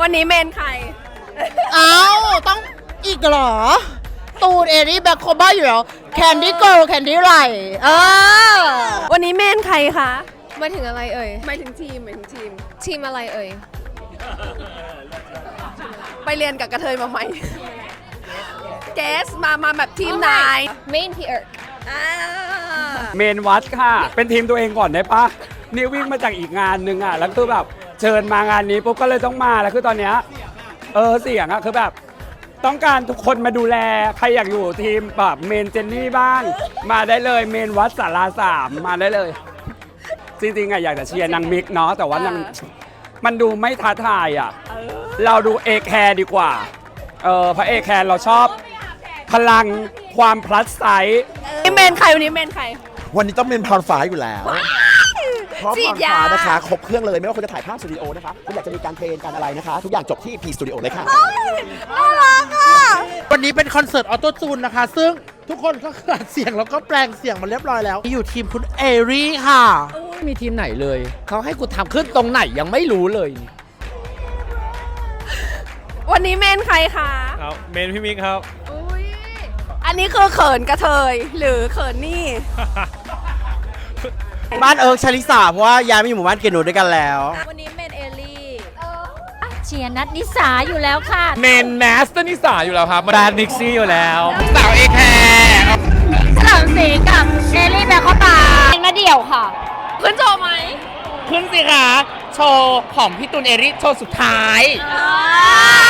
วันนี้เมนใครเอ้าต้องอีกเหรอ ตูนเอรี่แบ็คโคบ้าอยู่แล้วแคนดี้โกลแคนดี้ไรเออ วันนี้เมนใครคะ มาถึงอะไรเอ่ย หมายถึงทีมหมายถึงทีม ทีมอะไรเอ่ย ไปเรียนกับกระเทยมาใหม่เกสมา มาแบบทีมไหนเมนพี่เอิร์กอ่าเมนวัดค่ะ เป็นทีมตัวเองก่อนได้ปะนี่วิ่งมาจากอีกงานหนึ่งอะ แล้วคือแบบ เชิญมางานนี้ปุ๊บก็เลยต้องมาแล้วคือตอนเนี้ยเออเสียงอะคือแบบ ต้องการทุกคนมาดูแล ใครอยากอยู่ทีมแบบเมนเจนนี่บ้าง มาได้เลยเมนวัดสาราสามมาได้เลย จริงๆอะอยากจะเชียร์นางมิกเนาะแต่ว่านางมันดูไม่ท้าทายอะเราดูเอแคร์ดีกว่าเออเพราะเอแคร์เราชอบ พลังความพลัสไซส์นี่เมนใครวันนี้เมนใครวันนี้ต้องเป็นพรฟ้าอยู่แล้วเพราะฉีพดรยาฟ้านะคะครบเครื่องเลยไม่ว่าคุณจะถ่ายภาพสตูดิโอนะคะคุณอยากจะมีการเทรนการอะไรนะคะ ทุกอย่างจบที่ P Studio เลยค่ะ น่ารักอะ วันนี้เป็นคอนเสิร์ตออโต้จูนนะคะ ซึ่งทุกคนก็คืออัดเสียงแล้วก็แปลงเสียงมาเรียบร้อยแล้ว อยู่ทีมคุณเอรี่ค่ะ ไม่มีทีมไหนเลย เขาให้กูทำขึ้นตรงไหนยังไม่รู้เลย วันนี้เมนใครคะ ครับเมนพี่มิกครับ อุ้ย อันนี้คือเขินกระเทย หรือเขินนี่ บ้านเอิร์กชลิสาเพราะว่าย้ายมาอยู่หมู่บ้านเกณฑ์หนูด้วยกันแล้ว วันนี้เมนเอลี่เชียร์นัดนิสาอยู่แล้วค่ะ เมนแมสเตอร์นิสาอยู่แล้วครับแบรนด์นิกซี่อยู่แล้วสาวเอแคร์สลับสีกับเอลี่แบ็คเข้าตาเองนาเดี่ยวค่ะ ขึ้นโจไหม ขึ้นสิคะ โชว์ของพี่ตุนเอริโชว์สุดท้ายอ่า